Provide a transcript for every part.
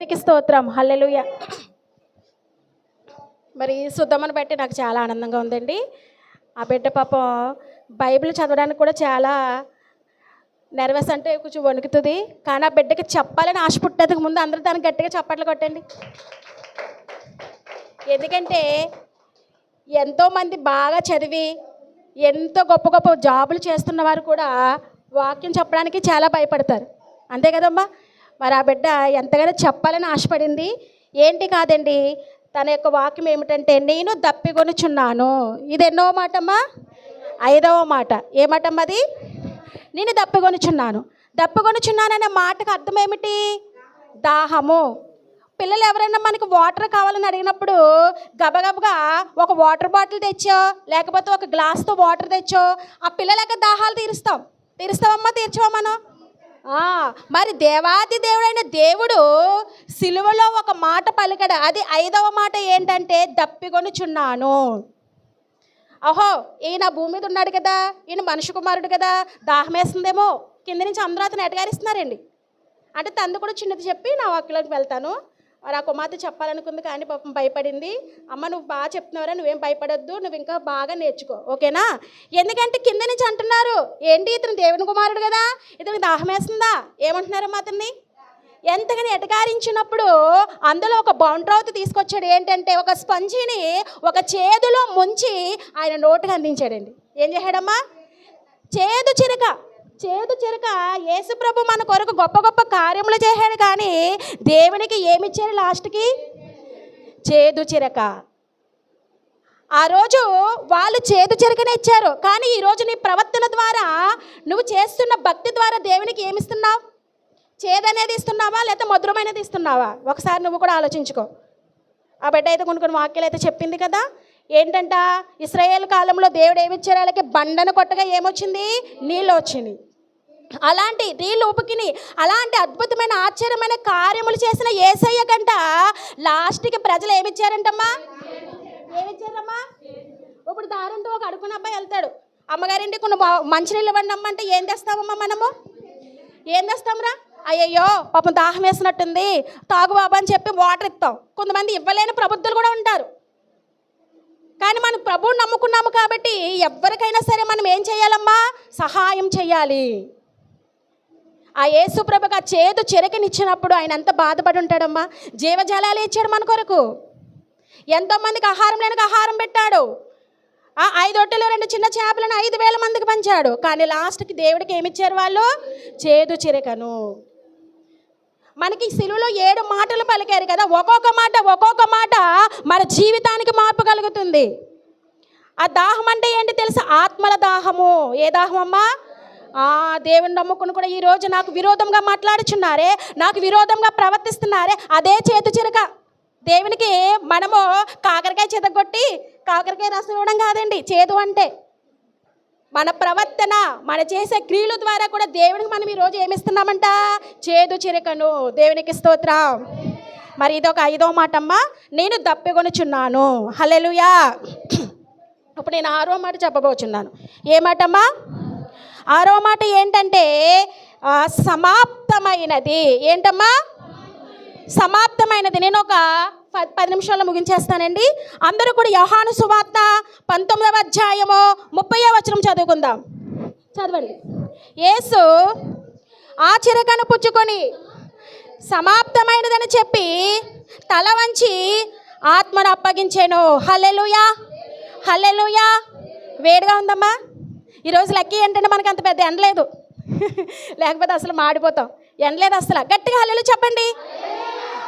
దేవునికి స్తోత్రం. హల్లెలుయ. మరి శుద్ధమని బట్టి నాకు చాలా ఆనందంగా ఉందండి. ఆ బిడ్డ పాపం బైబిల్ చదవడానికి కూడా చాలా నెర్వస్ అంటే కొంచెం వణుకుతుంది. కానీ ఆ బిడ్డకి చెప్పాలని ఆశ పుట్టేందుకు ముందు అందరూ దానికి గట్టిగా చప్పట్లు కొట్టండి. ఎందుకంటే ఎంతోమంది బాగా చదివి ఎంతో గొప్ప గొప్ప జాబులు చేస్తున్న వారు కూడా వాక్యం చెప్పడానికి చాలా భయపడతారు. అంతే కదమ్మా? మరి ఆ బిడ్డ ఎంతగానో చెప్పాలని ఆశపడింది. ఏంటి కాదండి తన యొక్క వాక్యం ఏమిటంటే నేను దప్పికొనుచున్నాను. ఇది ఎన్నో మాటమ్మా? ఐదవ మాట. ఏ మాటమ్మా అది? నేను దప్పికొనుచున్నాను. దప్పికొనుచున్నాననే మాటకు అర్థం ఏమిటి? దాహము. పిల్లలు ఎవరైనా మనకి వాటర్ కావాలని అడిగినప్పుడు గబగబగా ఒక వాటర్ బాటిల్ తెచ్చో లేకపోతే ఒక గ్లాస్తో వాటర్ తెచ్చో ఆ పిల్లల యొక్క దాహాలు తీరుస్తాం. తీరుస్తామమ్మా తీర్చవా మనం? మరి దేవాది దేవుడైన దేవుడు సిలువలో ఒక మాట పలికాడు. అది ఐదవ మాట ఏంటంటే దప్పికొనుచున్నాను అహో ఈయన భూమి మీద ఉన్నాడు కదా ఈయన మనిషి కుమారుడు కదా దాహం వేస్తుందేమో. కింద నుంచి అందరూ అతను ఎటగారిస్తున్నారండి? అంటే తందు కూడా చిన్నది చెప్పి నా వాక్యలోకి వెళ్తాను. మరి ఆ కుమార్తె చెప్పాలనుకుంది కానీ పాపం భయపడింది. అమ్మ నువ్వు బాగా చెప్తున్నావురా నువ్వేం భయపడొద్దు నువ్వు ఇంకా బాగా నేర్చుకో. ఓకేనా? ఎందుకంటే కింద నుంచి అంటున్నారు ఏంటి ఇతను దేవుని కుమారుడు కదా? ఇతనికి దాహమేస్తుందా ఏమంటున్నారు ఏమంటున్నారమ్మా అతన్ని? ఎంతగాని ఎటకారించినప్పుడు అందులో ఒక బౌండ్రౌత్ తీసుకొచ్చాడు. ఏంటంటే ఒక స్పంజిని ఒక చేదులో ముంచి ఆయన నోటుకు అందించాడండి. ఏం చేశాడమ్మా? చేదు చిరక. చేదు చిరక యేసుప్రభు మన కొరకు గొప్ప గొప్ప కార్యములు చేశాడు కానీ దేవునికి ఏమిచ్చాడు లాస్ట్కి? చేదు చిరక. ఆ రోజు వాళ్ళు చేదు చెరకనే ఇచ్చారు. కానీ ఈరోజు నీ ప్రవర్తన ద్వారా నువ్వు చేస్తున్న భక్తి ద్వారా దేవునికి ఏమిస్తున్నావు చేదనేది ఇస్తున్నావా? లేకపోతే మధురమైనది ఇస్తున్నావా? ఒకసారి నువ్వు కూడా ఆలోచించుకో. ఆ బిడ్డ అయితే కొన్ని కొన్ని వాక్యాలు అయితే చెప్పింది కదా? ఏంటంట? ఇస్రాయేల్ కాలంలో దేవుడు ఏమిచ్చారు వాళ్ళకి బండను కొట్టగా ఏమొచ్చింది? నీళ్ళు వచ్చింది. అలాంటి నీళ్ళు ఉపికిని అలాంటి అద్భుతమైన ఆశ్చర్యమైన కార్యములు చేసిన ఏసయ్య కంట లాస్ట్కి ప్రజలు ఏమిచ్చారంటమ్మా ఏమిచ్చారమ్మా ఇప్పుడు దారంతో ఒక అడుగున అబ్బాయి వెళ్తాడు. అమ్మగారింటి కొన్ని బా- మంచినీళ్ళు ఇవ్వండి అమ్మ అంటే ఏం తెస్తామమ్మా మనము? ఏం తెస్తాంరా అయ్యయ్యో పాపం దాహం వేసినట్టుంది. తాగు బాబా అని చెప్పి వాటర్ ఇస్తాం. కొంతమంది ఇవ్వలేని ప్రబుద్ధులు కూడా ఉంటారు. కానీ మనం ప్రభువుని నమ్ముకున్నాము కాబట్టి ఎవరికైనా సరే మనం ఏం చేయాలమ్మా? సహాయం చేయాలి. ఆ యేసు ఆ చేదు చెరకనిచ్చినప్పుడు ఆయన ఎంత బాధపడి ఉంటాడమ్మా? జీవజలాలు ఇచ్చాడు మన కొరకు. ఎంతోమందికి ఆహారం లేనికి ఆహారం పెట్టాడు. ఆ ఐదు రొట్టెలు రెండు చిన్న చేపలను ఐదు వేల మందికి పంచాడు. కానీ లాస్ట్కి దేవుడికి ఏమిచ్చారు వాళ్ళు? చేదు చిరకను. మనకి సిలువలో ఏడు మాటలు పలికారు కదా. ఒక్కొక్క మాట ఒక్కొక్క మాట మన జీవితానికి మార్పు కలుగుతుంది. ఆ దాహం అంటే ఏంటి తెలుసా? ఆత్మల దాహము. ఏ దాహం అమ్మా? ఆ దేవుని నమ్ముకుని కూడా ఈ రోజు నాకు విరోధంగా మాట్లాడుచున్నారే నాకు విరోధంగా ప్రవర్తిస్తున్నారే అదే చేతు చిరక దేవునికి మనము కాకరకాయ చితగొట్టి కాకరకాయ రసం ఇవ్వడం కాదండి చేదు అంటే. మన ప్రవర్తన మన చేసే క్రియల ద్వారా కూడా దేవునికి మనం ఈరోజు ఏమిస్తున్నామంట? చేదు చిరకను. దేవునికి స్తోత్రం. మరి ఇదొక ఐదో మాట అమ్మా నేను దప్పికొనుచున్నాను. హలెలుయా ఇప్పుడు నేను ఆరో మాట చెప్పబోచున్నాను. ఏ మాటమ్మా? ఆరో మాట ఏంటంటే సమాప్తమైనది. ఏంటమ్మా? సమాప్తమైనది. నేను ఒక పది నిమిషాల్లో ముగించేస్తానండి. అందరూ కూడా యోహాను సువార్త పంతొమ్మిదవ అధ్యాయము ముప్పై వచనం చదువుకుందాం. చదవండి. యేసు ఆ పుచ్చుకొని సమాప్తమైనదని చెప్పి తల వంచి ఆత్మను అప్పగించాను. హల్లెలూయా! హల్లెలూయా! వేడిగా ఉందమ్మా. ఈరోజు లక్కీ ఏంటంటే మనకు అంత పెద్ద ఎండలేదు లేకపోతే అసలు మాడిపోతాం. ఎండలేదు అసలు. గట్టిగా హల్లెలు చెప్పండి.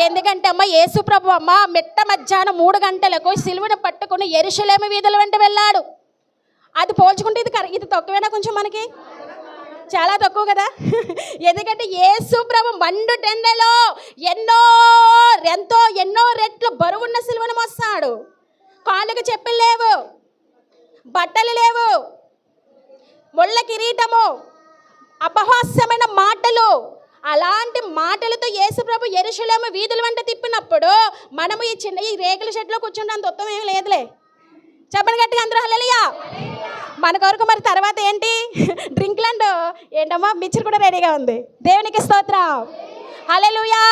ఎందుకంటే అమ్మ యేసుప్రభు అమ్మ మిట్ట మధ్యాహ్నం మూడు గంటలకు సిలువను పట్టుకుని ఎరుషలేమి వీధుల వెంట వెళ్ళాడు. అది పోల్చుకుంటే ఇది ఇది తక్కువేనా కొంచెం మనకి? చాలా తక్కువ కదా? ఎందుకంటే యేసుప్రభు మండు టెండలో ఎన్నో ఎంతో ఎన్నో రెట్లు బరువున్న సిలువను మోస్తాడు. కాళ్ళకు చెప్పులు లేవు బట్టలు లేవు ముళ్ళ కిరీటము అపహాస్యమైన మాటలు అలాంటి మాటలతో యేసుప్రభు ఎరుశలేమ వీధుల వెంట తిప్పినప్పుడు మనము ఈ చిన్న ఈ రేకుల షెడ్లో కూర్చుంటే అంత ఉత్తమం ఏం లేదులే. చెప్పండి గట్టిగా అందరూ హల్లెలూయా. మన కొరకు మరి తర్వాత ఏంటి? డ్రింక్ ల్యాండ్ ఏంటమ్మా? మిక్చర్ కూడా రెడీగా ఉంది. దేవునికి స్తోత్రం. హల్లెలూయా.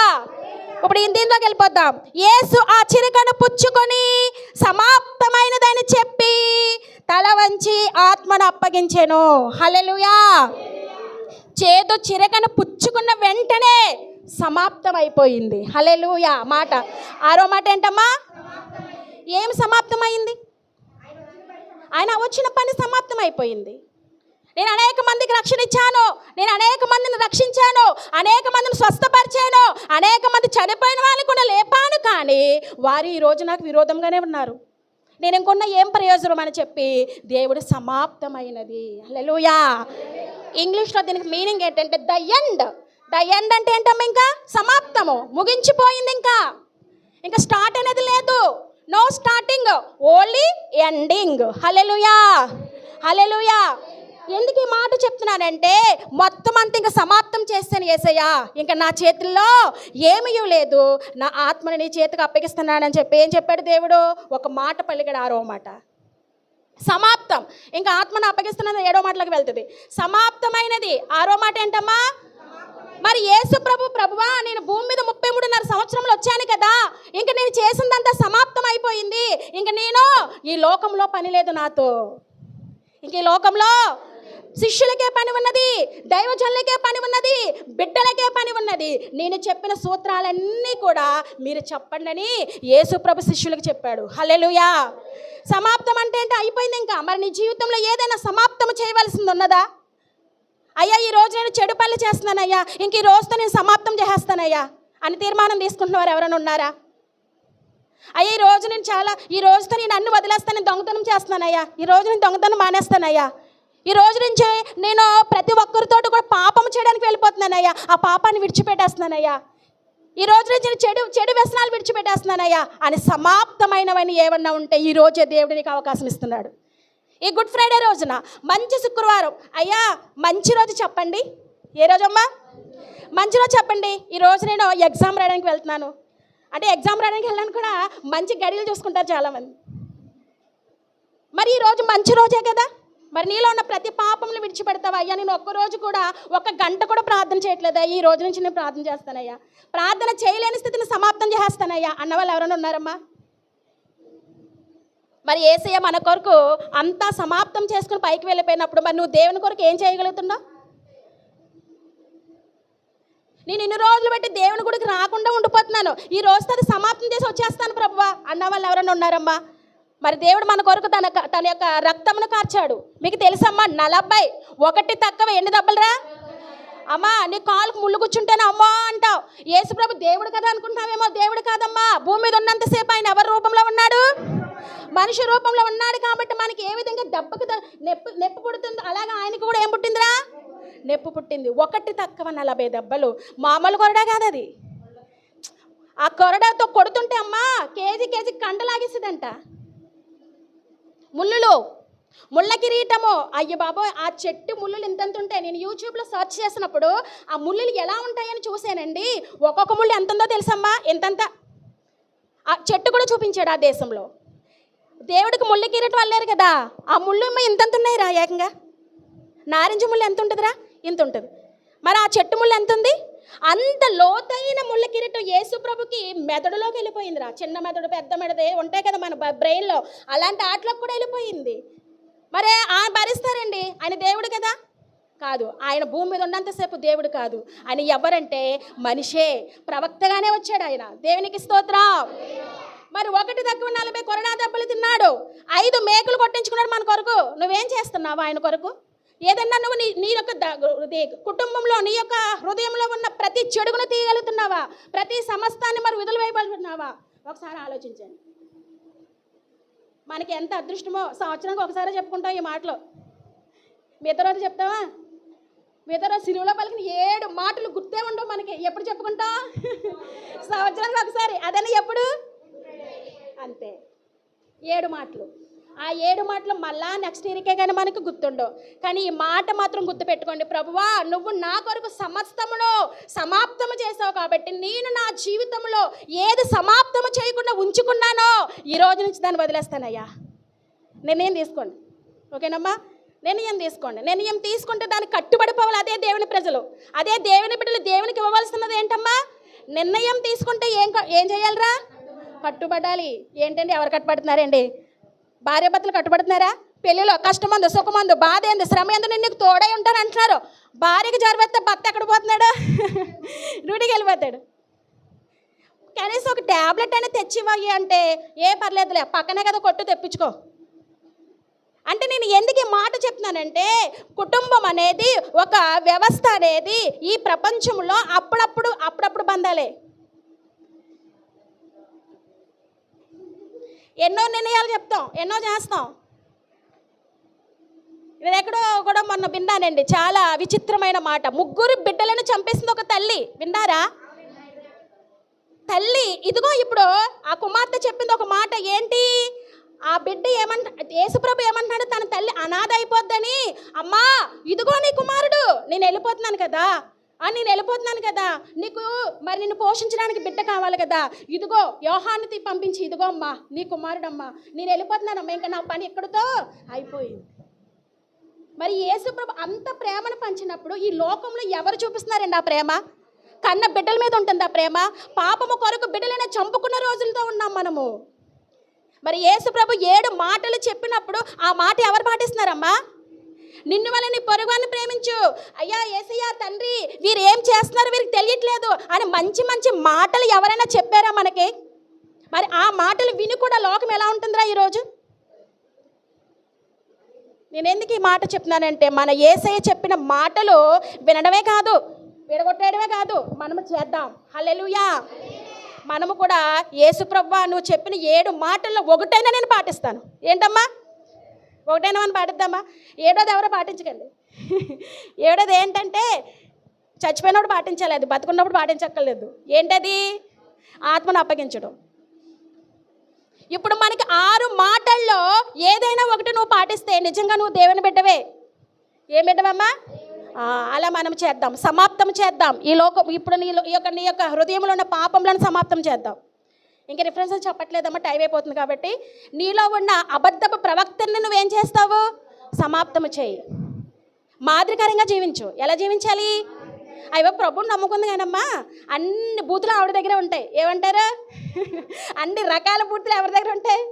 ఇప్పుడు దీంట్లోకి దీనిలోకి వెళ్ళిపోద్దాం. యేసు ఆ చిరుకను పుచ్చుకొని సమాప్తమైనదని చెప్పి తల వంచి ఆత్మను అప్పగించాను. హల్లెలూయా. చేదు చిరకను పుచ్చుకున్న వెంటనే సమాప్తం అయిపోయింది హల్లెలూయా మాట. ఆరో మాట ఏంటమ్మా? ఏం సమాప్తమైంది? ఆయన వచ్చిన పని సమాప్తం అయిపోయింది నేను అనేక మందికి రక్షణ ఇచ్చాను. నేను అనేక మందిని రక్షించాను. అనేక మందిని స్వస్థపరిచాను. అనేక మంది చనిపోయిన వాళ్ళని కూడా లేపాను. కానీ వారు ఈ రోజు నాకు విరోధంగానే ఉన్నారు. నేను ఇంకొన్న ఏం ప్రయోజనం అని చెప్పి దేవుడు సమాప్తమైనది. హలోయా ఇంగ్లీష్లో దీనికి మీనింగ్ ఏంటంటే ద ఎండ్ ద ఎండ్ అంటే ఏంటమ్మా ఇంకా? సమాప్తము. ముగించిపోయింది ఇంకా. ఇంకా స్టార్ట్ అనేది లేదు. No starting only ending hallelujah hallelujah ఎందుకు ఈ మాట చెప్తున్నానంటే మొత్తం అంతా ఇంకా సమాప్తం చేస్తాను ఏసయ్యా. ఇంకా నా చేతుల్లో ఏమీ లేదు. నా ఆత్మని నీ చేతికి అప్పగిస్తున్నానని చెప్పి ఏం చెప్పాడు దేవుడు? ఒక మాట పలికాడు ఆరో మాట సమాప్తం. ఇంకా ఆత్మను అప్పగిస్తున్నది ఏడో మాటలకు వెళ్తుంది. సమాప్తమైనది. ఆరో మాట ఏంటమ్మా? మరి యేసు ప్రభు ప్రభువా నేను భూమి మీద ముప్పై మూడున్నర సంవత్సరంలో వచ్చాను కదా. ఇంక నేను చేసిందంతా సమాప్తం అయిపోయింది ఇంక నేను ఈ లోకంలో పని లేదు నాతో. ఇంక ఈ లోకంలో శిష్యులకే పని ఉన్నది దైవజనులకే పని ఉన్నది బిడ్డలకే పని ఉన్నది. నేను చెప్పిన సూత్రాలన్నీ కూడా మీరు చెప్పండి అని యేసు ప్రభు శిష్యులకు చెప్పాడు. హలెలుయా సమాప్తం అంటే అంటే అయిపోయింది ఇంకా. మరి నీ జీవితంలో ఏదైనా సమాప్తం చేయవలసింది ఉన్నదా? అయ్యా ఈ రోజు నేను చెడు పనులు చేస్తున్నానయ్యా. ఇంక ఈ రోజుతో నేను సమాప్తం చేసేస్తానయ్యా అని తీర్మానం తీసుకుంటున్నవారు ఎవరైనా ఉన్నారా? అయ్యా ఈ రోజు నేను చాలా ఈ రోజుతో నేను అన్ని వదిలేస్తాను దొంగతనం చేస్తున్నానయ్యా. ఈ రోజు నేను దొంగతనం మానేస్తానయ్యా. ఈ రోజు నుంచి నేను ప్రతి ఒక్కరితో కూడా పాపం చేయడానికి వెళ్ళిపోతున్నానయ్యా. ఆ పాపాన్ని విడిచిపెట్టేస్తున్నానయ్యా. ఈ రోజు నుంచి నేను చెడు చెడు వ్యసనాలు విడిచిపెట్టేస్తున్నానయ్యా. అని సమాప్తమైనవని ఏమన్నా ఉంటే ఈ రోజే దేవుడు నీకు అవకాశం ఇస్తున్నాడు. ఈ గుడ్ ఫ్రైడే రోజున మంచి శుక్రవారం. అయ్యా మంచి రోజు చెప్పండి. ఏ రోజమ్మా? మంచి రోజు చెప్పండి. ఈ రోజు నేను ఎగ్జామ్ రాయడానికి వెళ్తున్నాను. అంటే ఎగ్జామ్ రాయడానికి వెళ్ళడానికి కూడా మంచి గడియలు చూసుకుంటారు చాలామంది. మరి ఈ రోజు మంచి రోజే కదా? మరి నీలో ఉన్న ప్రతి పాపంని విడిచిపెడతావా? అయ్యా నేను ఒక్క రోజు కూడా ఒక గంట కూడా ప్రార్థన చేయట్లేదా ఈ రోజు నుంచి నేను ప్రార్థన చేస్తానయ్యా. ప్రార్థన చేయలేని స్థితిని సమాప్తం చేస్తానయ్యా అన్న వాళ్ళు ఎవరైనా ఉన్నారమ్మా? మరి ఏసయ్య మన కొరకు అంతా సమాప్తం చేసుకుని పైకి వెళ్ళిపోయినప్పుడు మరి నువ్వు దేవుని కొరకు ఏం చేయగలుగుతున్నావు? నేను ఇన్ని రోజులు బట్టి దేవుని గుడికి రాకుండా ఉండిపోతున్నాను. ఈ రోజుతో అది సమాప్తం చేసి వచ్చేస్తాను ప్రభువా. అన్న వాళ్ళు ఎవరైనా ఉన్నారమ్మా? మరి దేవుడు మన కొరకు తన తన యొక్క రక్తమును కార్చాడు. మీకు తెలుసమ్మా నలభై ఒకటి తక్కువ ఎన్ని దెబ్బలురా? అమ్మా నీ కాలుకు ముళ్ళు కూర్చుంటేనే అమ్మా అంటావు. యేసుప్రభు దేవుడు కదా అనుకుంటున్నావేమో? దేవుడు కాదమ్మా. భూమి మీద ఉన్నంతసేపు ఆయన ఎవరి రూపంలో ఉన్నాడు? మనిషి రూపంలో ఉన్నాడు కాబట్టి మనకి ఏ విధంగా దెబ్బకు నెప్పు నెప్పు నొప్పి పుడుతుందో అలాగే ఆయనకు కూడా ఏం పుట్టిందిరా? నెప్పు పుట్టింది. ఒకటి తక్కువ నలభై దెబ్బలు. మామూలు కొరడా కాదు అది. ఆ కొరడాతో కొడుతుంటే అమ్మా కేజీ కేజీ కండలాగేసిదంట. ముళ్ళులు. ముళ్ళ కిరీటము. అయ్య బాబోయ్ ఆ చెట్టు ముళ్ళులు ఇంతంత ఉంటాయి నేను యూట్యూబ్లో సెర్చ్ చేసినప్పుడు ఆ ముళ్ళులు ఎలా ఉంటాయని చూశానండి. ఒక్కొక్క ముళ్ళు ఎంత ఉందో తెలుసమ్మా? ఎంతంత ఆ చెట్టు కూడా చూపించాడు ఆ దేశంలో. దేవుడికి ముళ్ళ కిరీటం అల్లారు కదా. ఆ ముళ్ళు ఇంతంత ఉన్నాయి రా ఏకంగా? నారింజ ముళ్ళు ఎంత ఉంటుందిరా ఇంత ఉంటుంది మరి ఆ చెట్టు ముళ్ళు ఎంత ఉంది అంత లోతైన ముళ్ళ కిరీటం యేసు ప్రభుకి మెదడులోకి వెళ్ళిపోయిందిరా. చిన్న మెదడు పెద్ద మెదడు ఉంటాయి కదా మన బ్రెయిన్లో. అలాంటి ఆటలోకి కూడా వెళ్ళిపోయింది. మరి ఆ భరిస్తారండి? ఆయన దేవుడు కదా? కాదు ఆయన భూమి మీద ఉన్నంతసేపు దేవుడు కాదు. ఆయన ఎవరంటే మనిషే. ప్రవక్తగానే వచ్చాడు ఆయన. దేవునికి స్తోత్రం. మరి ఒకటి తక్కువ నలభై కొరడా దెబ్బలు తిన్నాడు. ఐదు మేకలు కొట్టించుకున్నాడు మన కొరకు. నువ్వేం చేస్తున్నావు ఆయన కొరకు? ఏదన్నా నువ్వు నీ నీ యొక్క కుటుంబంలో నీ యొక్క హృదయంలో ఉన్న ప్రతి చెడుగును తీయగలుగుతున్నావా? ప్రతి సమస్తాన్ని మరి విధులు వేయగలుగుతున్నావా ఒకసారి ఆలోచించండి. మనకి ఎంత అదృష్టమో సంవత్సరానికి ఒకసారి చెప్పుకుంటాం ఈ మాటలు. మిగతా రోజు చెప్తావా? మిగతా రోజు సిలువలో పలికిన ఏడు మాటలు గుర్తే ఉండవు మనకి. ఎప్పుడు చెప్పుకుంటాం? సంవత్సరానికి ఒకసారి. అదని ఎప్పుడు? అంతే. ఏడు మాటలు. ఆ ఏడు మాటలు మళ్ళా నెక్స్ట్ ఇయర్కే కానీ మనకు గుర్తుండవు. కానీ ఈ మాట మాత్రం గుర్తుపెట్టుకోండి. ప్రభువా నువ్వు నా కొరకు సమస్తమును సమాప్తము చేసావు కాబట్టి నేను నా జీవితంలో ఏది సమాప్తము చేయకుండా ఉంచుకున్నానో ఈ రోజు నుంచి దాన్ని వదిలేస్తానయ్యా. నిర్ణయం తీసుకోండి. ఓకేనమ్మా? నిర్ణయం తీసుకోండి. నిర్ణయం తీసుకుంటే దానికి కట్టుబడిపోవాలి అదే దేవుని ప్రజలు. అదే దేవుని బిడ్డలు దేవునికి ఇవ్వవలసినది ఏంటమ్మా? నిర్ణయం తీసుకుంటే ఏం ఏం చేయాలిరా? కట్టుబడాలి. ఏంటండి? ఎవరు కట్టుబడుతున్నారండి? భార్యాభర్తలు కట్టుబడుతున్నారా? పెళ్ళిలో కష్టమందు సుఖమందు బాధ ఏంది శ్రమ ఏంది నేను నీకు తోడై ఉంటాను అంటున్నారు భార్యకి జరిపేస్తే భర్త ఎక్కడ పోతున్నాడు? డ్యూటీకి వెళ్ళిపోతాడు. కనీసం ఒక ట్యాబ్లెట్ అయినా తెచ్చివ్వాలి అంటే ఏ పర్లేదులే పక్కనే కదా కొట్టు తెప్పించుకో. అంటే నేను ఎందుకు ఈ మాట చెప్తున్నానంటే కుటుంబం అనేది ఒక వ్యవస్థ అనేది ఈ ప్రపంచంలో అప్పుడప్పుడు అప్పుడప్పుడు బంధాలే. ఎన్నో నిర్ణయాలు చెప్తాం ఎన్నో చేస్తాం. నేను ఎక్కడో కూడా మొన్న విన్నానండి చాలా విచిత్రమైన మాట. ముగ్గురు బిడ్డలను చంపేసింది ఒక తల్లి విన్నారా? తల్లి ఇదిగో ఇప్పుడు ఆ కుమార్తె చెప్పింది ఒక మాట ఏంటి? ఆ బిడ్డ ఏమంట యేసుప్రభు ఏమంటున్నాడు తన తల్లి అనాథ అయిపోద్దని. అమ్మా ఇదిగో నీ కుమారుడు నేను వెళ్ళిపోతున్నాను కదా. నేను వెళ్ళిపోతున్నాను కదా. నీకు మరి నిన్ను పోషించడానికి బిడ్డ కావాలి కదా. ఇదిగో యోహాన్ని పంపించి ఇదిగో అమ్మా నీ కుమారుడమ్మా నేను వెళ్ళిపోతున్నానమ్మా. ఇంకా నా పని ఎక్కడితో అయిపోయింది. మరి యేసుప్రభు అంత ప్రేమను పంచినప్పుడు ఈ లోకంలో ఎవరు చూపిస్తున్నారండి ఆ ప్రేమ? కన్న బిడ్డల మీద ఉంటుంది ఆ ప్రేమ? పాపము కొరకు బిడ్డలైన చంపుకున్న రోజులతో ఉన్నాం మనము. మరి యేసుప్రభు ఏడు మాటలు చెప్పినప్పుడు ఆ మాట ఎవరు పాటిస్తున్నారమ్మా? నిన్ను వాళ్ళని నీ పొరుగుని ప్రేమించు. అయ్యా ఏసయ్యా తండ్రి వీరు ఏం చేస్తున్నారో వీరికి తెలియట్లేదు అని మంచి మంచి మాటలు ఎవరైనా చెప్పారా మనకి? మరి ఆ మాటలు విని కూడా లోకం ఎలా ఉంటుందిరా ఈరోజు? నేను ఎందుకు ఈ మాట చెప్తున్నానంటే మన ఏసయ్య చెప్పిన మాటలు వినడమే కాదు విడగొట్టేయడమే కాదు మనము చేద్దాం. హలెలుయా మనము కూడా యేసుప్రవ్వా నువ్వు చెప్పిన ఏడు మాటల్లో ఒకటైనా నేను పాటిస్తాను. ఏంటమ్మా? ఒకటైనా మనం పాటిద్దామా? ఏడోది ఎవరో పాటించకండి. ఏడోది ఏంటంటే చచ్చిపోయినప్పుడు పాటించలేదు బతుకున్నప్పుడు పాటించక్కర్లేదు. ఏంటది? ఆత్మను అప్పగించడం. ఇప్పుడు మనకి ఆరు మాటల్లో ఏదైనా ఒకటి నువ్వు పాటిస్తే నిజంగా నువ్వు దేవుని బిడ్డవే. ఏం బిడ్డవమ్మా? అలా మనం చేద్దాం సమాప్తం చేద్దాం. ఈ లోకం ఇప్పుడు నీ ఈ యొక్క నీ యొక్క హృదయంలో ఉన్న పాపంలను సమాప్తం చేద్దాం. ఇంకా రిఫరెన్సెస్ చెప్పట్లేదమ్మా టైం అయిపోతుంది కాబట్టి. నీలో ఉన్న అబద్ధపు ప్రవక్తని నువ్వేం చేస్తావు? సమాప్తము చేయి. మాదిరికరంగా జీవించు. ఎలా జీవించాలి? అయ్యో ప్రభుని నమ్ముకుంది కానమ్మా అన్ని బూతులు ఆవిడ దగ్గర ఉంటాయి. ఏమంటారు? అన్ని రకాల బూతులు ఎవరి దగ్గర ఉంటాయి?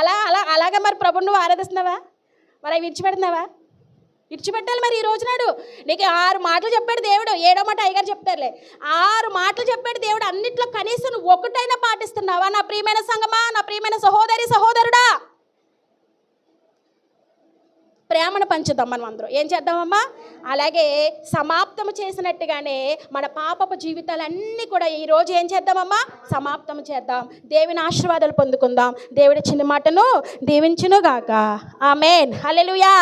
అలా అలా అలాగే మరి ప్రభుని నువ్వు ఆరాధిస్తున్నావా? మరి అవి విడిచిపెడుతున్నావా? విడిచిపెట్టాలి మరి ఈ రోజు నాడు. నీకు ఆరు మాటలు చెప్పాడు దేవుడు ఏడో మాట అయ్యగారు చెప్తారులే. ఆరు మాటలు చెప్పాడు దేవుడు అన్నిట్లో కనీసం ఒకటైనా పాటిస్తున్నావా? నా ప్రియమైన సంగమా నా ప్రియమైన సహోదరి సహోదరుడా? ప్రేమను పంచుదాం మనం అందరూ. ఏం చేద్దామమ్మా? అలాగే సమాప్తము చేసినట్టుగానే మన పాపపు జీవితాలన్నీ కూడా ఈరోజు ఏం చేద్దామమ్మా? సమాప్తము చేద్దాం. దేవుని ఆశీర్వాదాలు పొందుకుందాం. దేవుడి చిన్న మాటను దీవించునుగాక. ఆమెన్. హలెలుయా